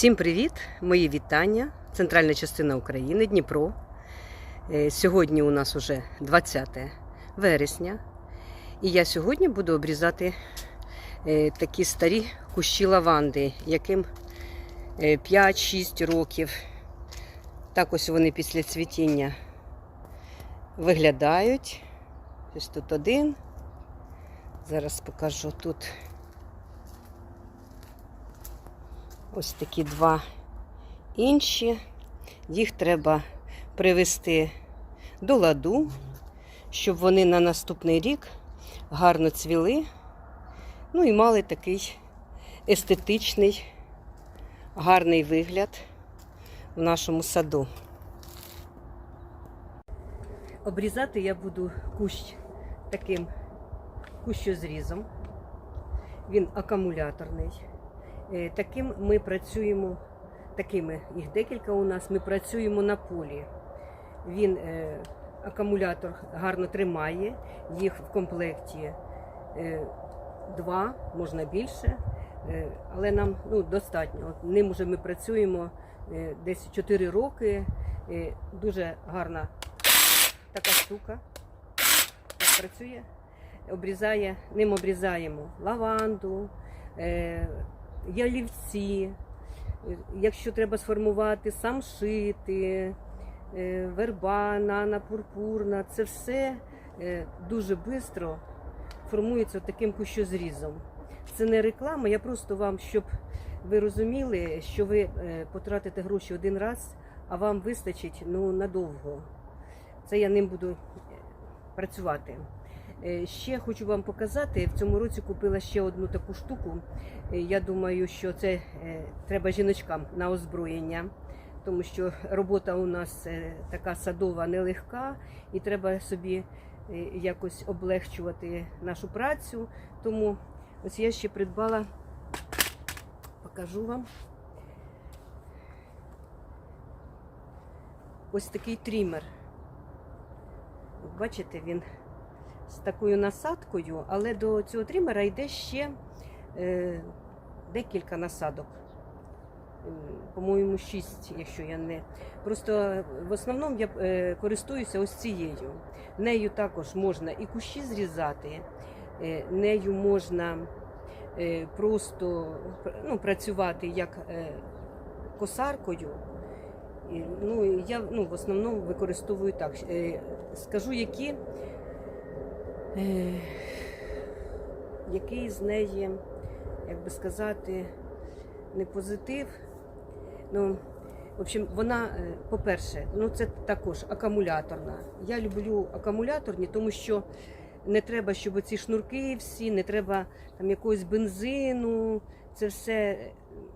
Всім привіт! Мої вітання. Центральна частина України, Дніпро. Е, Сьогодні у нас уже 20 вересня. І я сьогодні буду обрізати е, такі старі кущі лаванди, яким е, 5-6 років. Так ось вони після цвітіння виглядають. Ось тут один. Зараз покажу тут. Ось такі два інші. Їх треба привести до ладу, щоб вони на наступний рік гарно цвіли. Ну і мали такий естетичний, гарний вигляд в нашому саду. Обрізати я буду кущ таким кущозрізом. Він акумуляторний. Е, Таким ми працюємо, такими їх декілька у нас. Ми працюємо на полі. Він е, акумулятор гарно тримає, їх в комплекті е, два, можна більше, але нам ну, достатньо. От Ним уже ми працюємо десь 4 роки. Дуже гарна така штука. Так працює. Обрізає, ним обрізаємо лаванду. Ялівці, якщо треба сформувати самшити, е, верба, нана, пурпурна, це все е, дуже швидко формується таким кущозрізом. Це не реклама, я просто вам, щоб ви розуміли, що ви е, потратите гроші один раз, а вам вистачить ну, надовго. Це я ним буду працювати. Е, Ще хочу вам показати, в цьому році купила ще одну таку штуку. Е, Я думаю, що це е, треба жіночкам на озброєння, тому що робота у нас така садова нелегка, і треба собі якось облегчувати нашу працю. Тому ось я ще придбала, покажу вам. Ось такий трімер. Бачите, він з такою насадкою, але до цього трімера йде ще е, декілька насадок. По-моєму, шість, якщо я не. Просто в основному я е, користуюся ось цією. Нею також можна і кущі зрізати, е, нею можна е, просто ну, працювати як косаркою. Ну, я ну, в основному використовую так. Скажу, які який з неї, як би сказати, не позитив. Ну, в общем, вона, е, по-перше, ну це також акумуляторна. Я люблю акумуляторні, тому що не треба, щоб ці шнурки всі, не треба там якогось бензину. Це все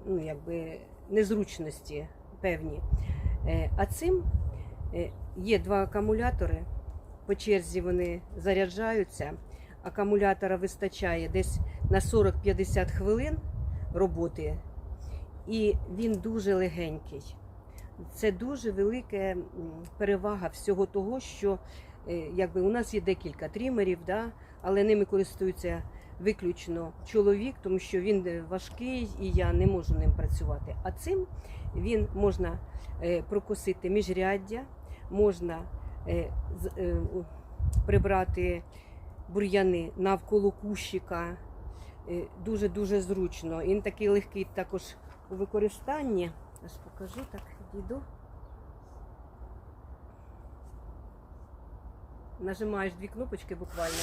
ну, якби незручності певні. Е, А цим е, є два акумулятори по черзі вони заряджаються. Акумулятора вистачає десь на 40-50 хвилин роботи, і він дуже легенький. Це дуже велика перевага всього того, що е, якби у нас є декілька трімерів, да, але ними користується виключно чоловік, тому що він е, важкий і я не можу ним працювати. А цим він можна е, прокосити міжряддя, можна прибрати бур'яни навколо кущика. Е, Дуже-дуже зручно. Він такий легкий також у використанні. Ось покажу, так дійду. Нажимаєш дві кнопочки буквально.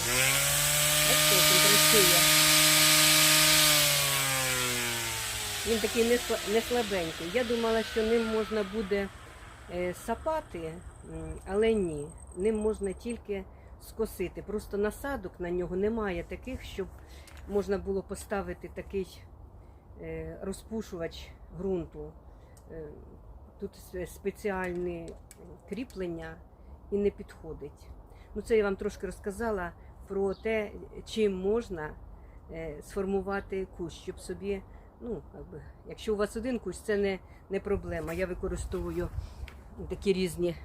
Він такий не слабенький. Я думала, що ним можна буде е, сапати, але ні. Ним можна тільки скосити. Просто насадок на нього немає таких, щоб можна було поставити такий е, розпушувач ґрунту. Е, Тут спеціальне кріплення і не підходить. Ну, це я вам трошки розказала про те, чим можна е, сформувати кущ, щоб собі, ну, якщо у вас один кущ, це не, не проблема. Я використовую такі різні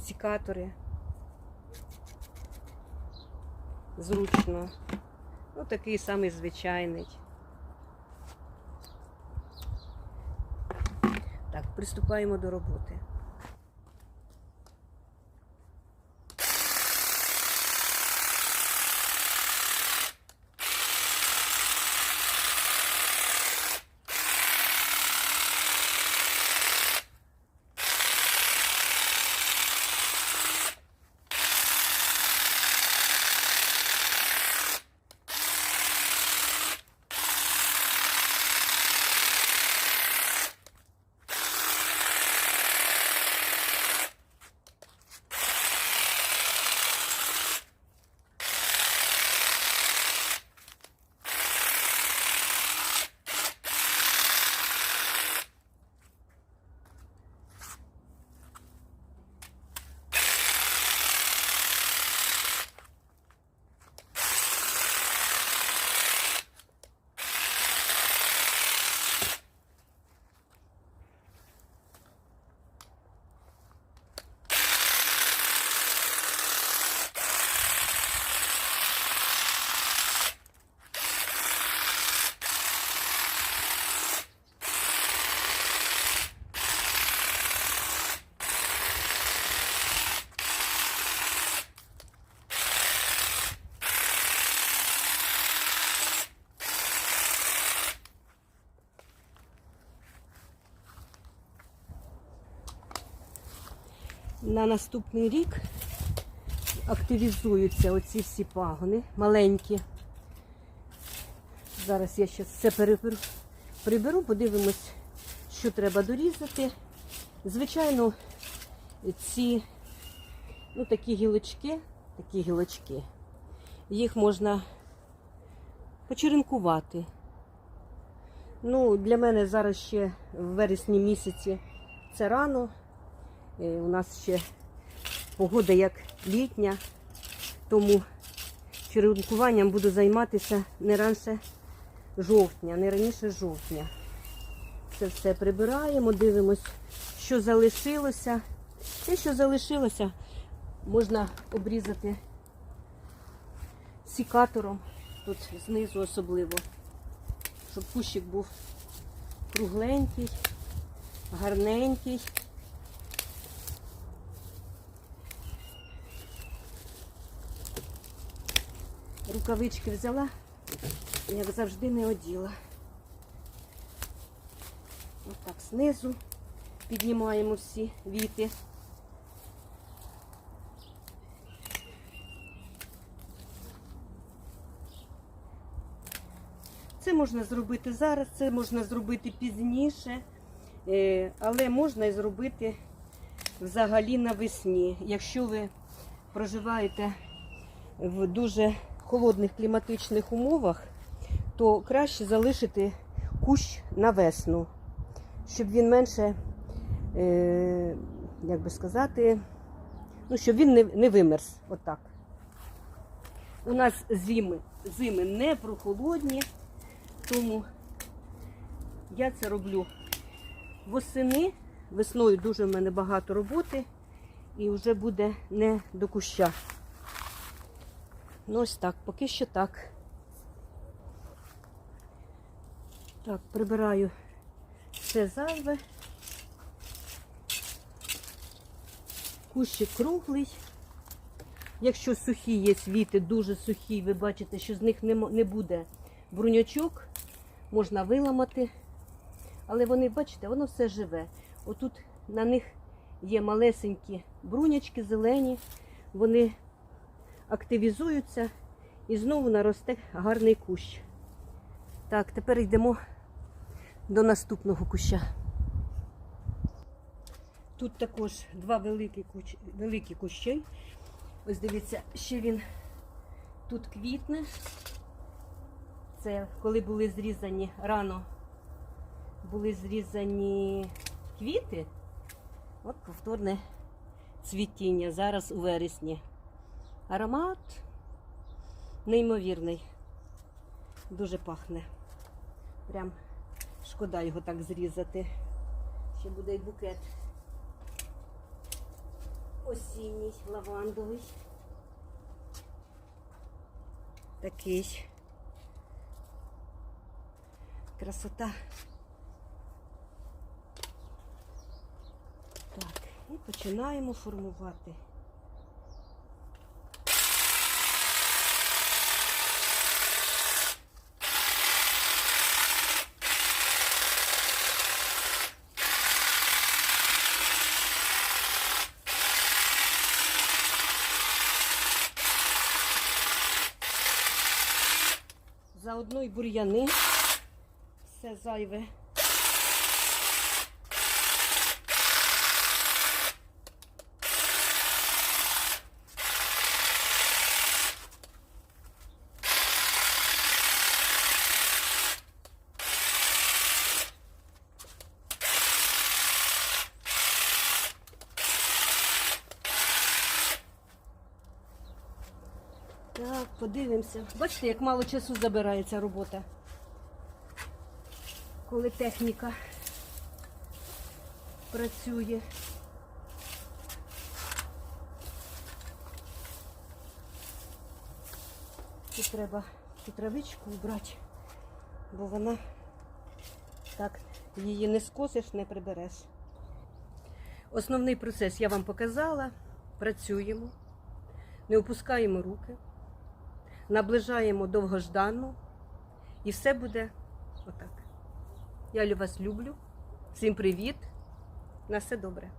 секатори. Зручно. Ну, такий самий звичайний. Так, приступаємо до роботи. На наступний рік активізуються оці всі пагони маленькі. Зараз я ще все переберу, приберу, подивимось, що треба дорізати. Звичайно, ці ну, такі гілочки, такі гілочки, їх можна почеренкувати. Ну, для мене зараз ще в вересні місяці це рано. Е, У нас ще погода як літня, тому черенкуванням буду займатися не раніше жовтня, не раніше жовтня. Це все прибираємо, дивимось, що залишилося. Те, що залишилося, можна обрізати сікатором, тут знизу особливо, щоб кущик був кругленький, гарненький. Рукавички взяла, як завжди не оділа. Ось так знизу піднімаємо всі віти. Це можна зробити зараз, це можна зробити пізніше, е, але можна і зробити взагалі навесні. Якщо ви проживаєте в дуже холодних кліматичних умовах, то краще залишити кущ на весну, щоб він менше, е, як би сказати, ну, щоб він не, не вимерз. Отак. У нас зими, зими не прохолодні, тому я це роблю восени. Весною дуже в мене багато роботи і вже буде не до куща. Ну ось так, поки що так. Так, прибираю все зайве. Кущик круглий. Якщо сухі є світи, дуже сухі, ви бачите, що з них не, буде бруньочок, можна виламати. Але вони, бачите, воно все живе. Отут на них є малесенькі брунячки зелені, вони активізуються і знову наросте гарний кущ. Так, тепер йдемо до наступного куща. Тут також два великі, куч... великі кущі. Ось дивіться, ще він тут квітне. Це коли були зрізані рано, були зрізані квіти. От повторне цвітіння зараз у вересні. Аромат неймовірний. Дуже пахне. Прям шкода його так зрізати. Ще буде й букет. Осінній, лавандовий. Такий. Красота. Так, І починаємо формувати. Заодно і бур'яни. Все зайве. Так, подивимося. Бачите, як мало часу забирає ця робота. Коли техніка працює. Тут треба цю травичку убрати, бо вона так її не скосиш, не прибереш. Основний процес я вам показала. Працюємо, не опускаємо руки наближаємо довгожданну, і все буде отак. Я вас люблю. Всім привіт. На все добре.